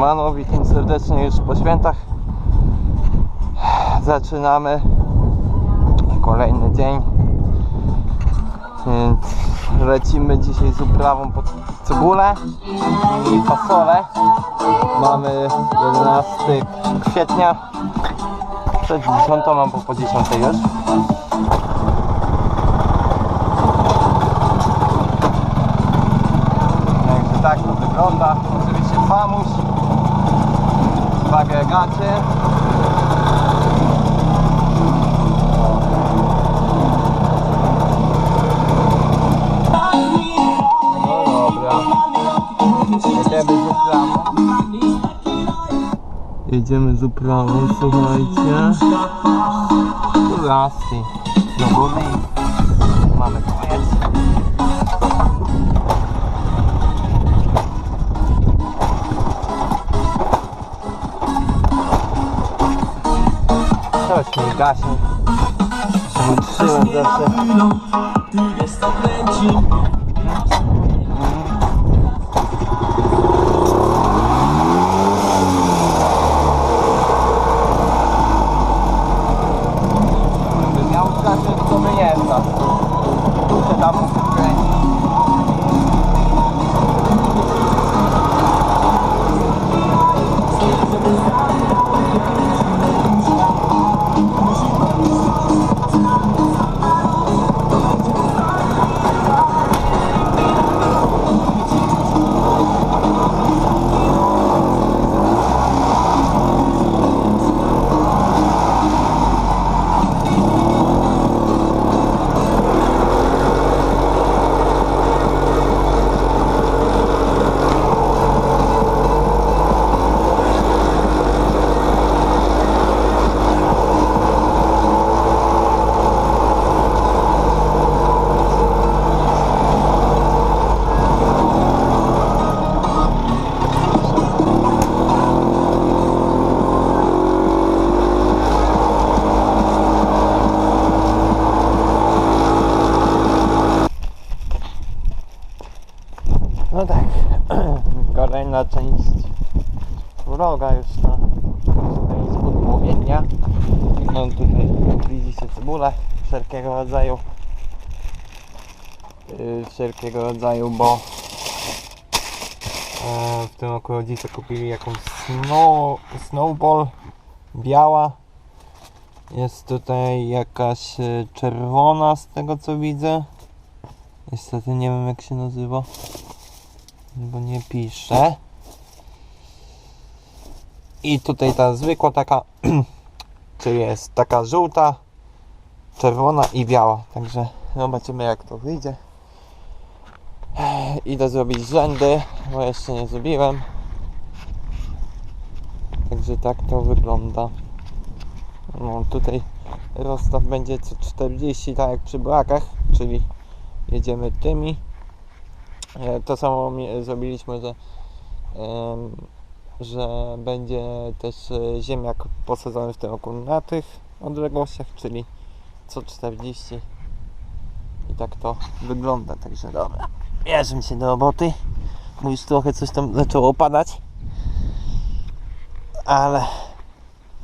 Siemano, witam serdecznie już po świętach. Zaczynamy kolejny dzień. Więc lecimy dzisiaj z uprawą pod cebulę i fasolę. Mamy 11 kwietnia. Przed 10, albo po 10 już. Także tak to wygląda. Oczywiście famuś agregacie. No. Jedziemy z uprawą. Jedziemy z uprawą, słuchajcie. Lasy. Do góry. Mamy koniec. Gaśnie. Trzymam zawsze. No tutaj widzicie cebulę wszelkiego rodzaju. Yy, wszelkiego rodzaju, bo e, w tym roku rodzice kupili jakąś snow, snowball biała. Jest tutaj jakaś e, czerwona z tego co widzę. Niestety nie wiem jak się nazywa bo nie pisze. I tutaj ta zwykła taka, czyli jest taka żółta, czerwona i biała. Także zobaczymy jak to wyjdzie. Idę zrobić rzędy, bo jeszcze nie zrobiłem. Także tak to wygląda. No tutaj rozstaw będzie co 40, tak jak przy brakach, czyli jedziemy tymi. E, To samo zrobiliśmy, że, że będzie też e, ziemniak posadzony w tym roku na tych odległościach, czyli co 40 i tak to wygląda, także dobra. Bierzemy się do roboty, bo już trochę coś tam zaczęło padać, ale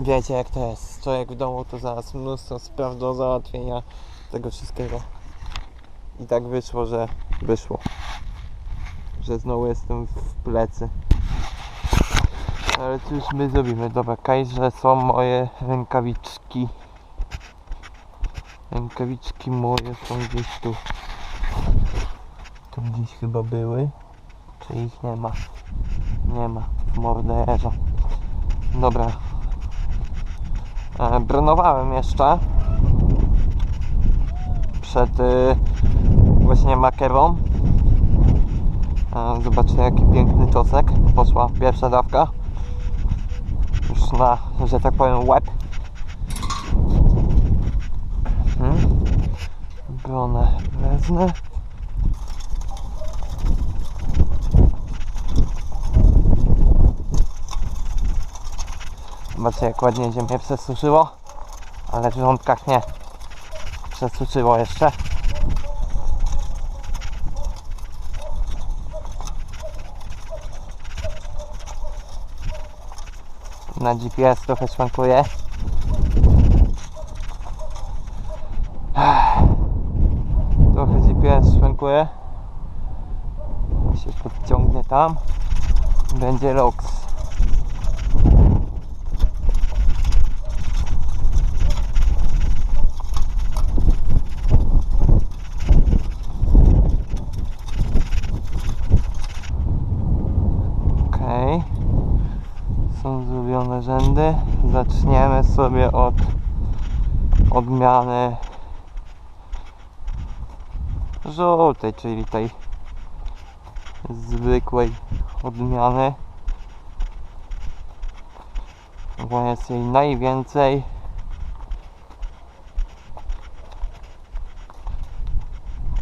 wiecie jak to jest, człowiek w domu to zaraz mnóstwo spraw do załatwienia tego wszystkiego. I tak wyszło, że wyszło. Że znowu jestem w plecy. Ale cóż my zrobimy? Dobra, kajże są moje rękawiczki. Rękawiczki moje są gdzieś tu. Tu gdzieś chyba były. Czy ich nie ma? Nie ma. W morderze. Dobra. E, bronowałem jeszcze. Przed y, właśnie makerą. E, Zobaczcie jaki piękny czosnek. Poszła pierwsza dawka. Już na, że tak powiem, łeb. Hmm. Bronę wezmę. Zobaczcie jak ładnie ziemię przesuszyło. Ale w rządkach nie przesuszyło jeszcze. Na GPS trochę szwankuje. Trochę GPS szwankuje. Się podciągnie tam. Będzie LOX. Okej. Są zrobione rzędy. Zaczniemy sobie od odmiany żółtej, czyli tej zwykłej odmiany. Bo jest jej najwięcej.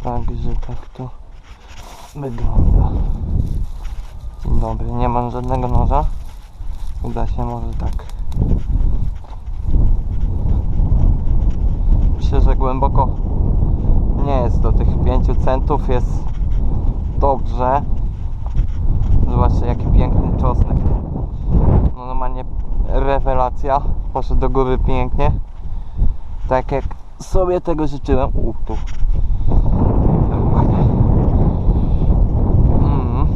Także tak to wygląda. Dobry, nie mam żadnego noża. Uda się może tak. Myślę, że głęboko nie jest do tych 5 centów, jest dobrze. Zobaczcie jaki piękny czosnek. No normalnie rewelacja. Poszedł do góry pięknie. Tak jak sobie tego życzyłem. U, tu. Ładnie. Mm.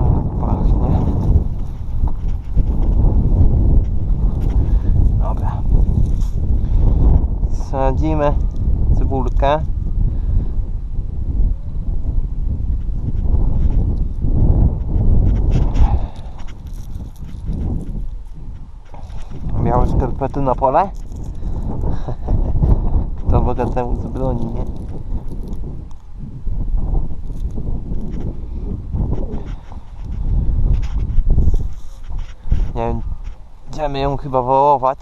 Ale pachnie. Dobra. Sadzimy cebulkę. Miałeś skarpety na pole? To bogatemu zabroni, nie? Nie wiem, idziemy ją chyba wołować.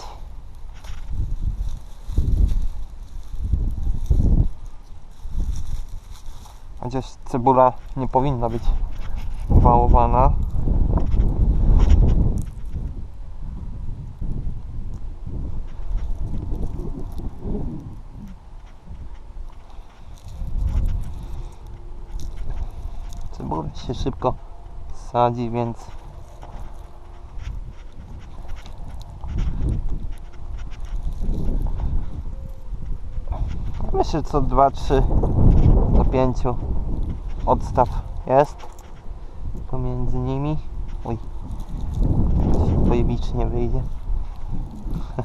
Chociaż cebula nie powinna być wałowana. Cebula się szybko sadzi, więc myślę co 2, 3 do 5 odstaw jest pomiędzy nimi. Oj, się pojebicznie wyjdzie.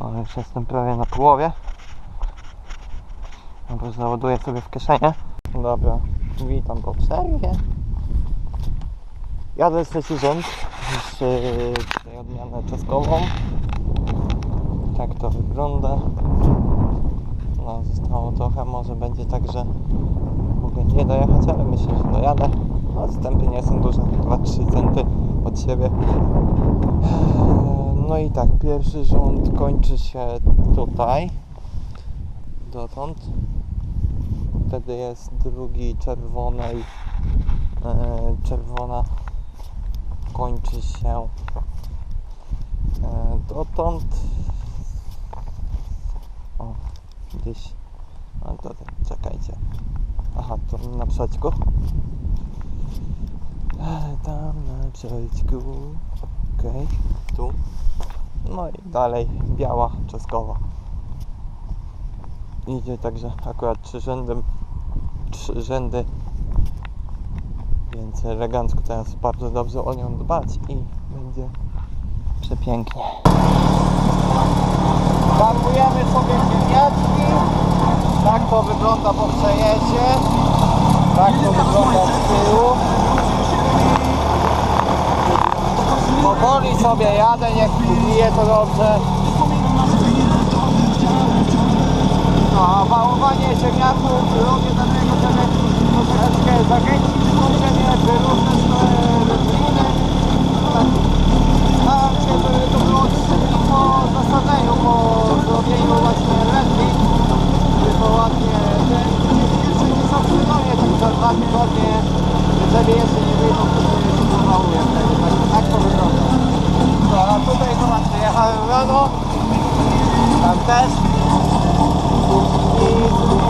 O, już jestem prawie na połowie. Dobra, załaduję sobie w kieszenie. Dobra, witam po przerwie. Jadę z rząd yy, tej odmianę. Tak to wygląda. No, zostało trochę, może będzie tak, że mogę nie dojechać, ale myślę, że dojadę. Odstępy nie są duże, 2-3 centy od siebie. No i tak, pierwszy rząd kończy się tutaj, dotąd. Wtedy jest drugi czerwonej, e, czerwona kończy się e, dotąd. O, gdzieś. A tutaj, czekajcie. Aha, tu na przodku. E, Tam na przodku. Okej, tu. No i dalej biała, czeskowa. Idzie także akurat trzy rzędy, trzy rzędy więc elegancko teraz bardzo dobrze o nią dbać i będzie przepięknie. Parkujemy sobie ziemniaczki. Tak to wygląda po przejeździe. Tak to wygląda z tyłu. Powoli sobie jadę, niech bije to dobrze. No, wałowanie ziemniaków robię dlatego, żeby troszeczkę zachęcić razie żeby jeszcze nie wyjdą, to się zawałuję wtedy. Tak, tak to wygląda. No a tutaj zobacz, wyjechałem rano, tam też i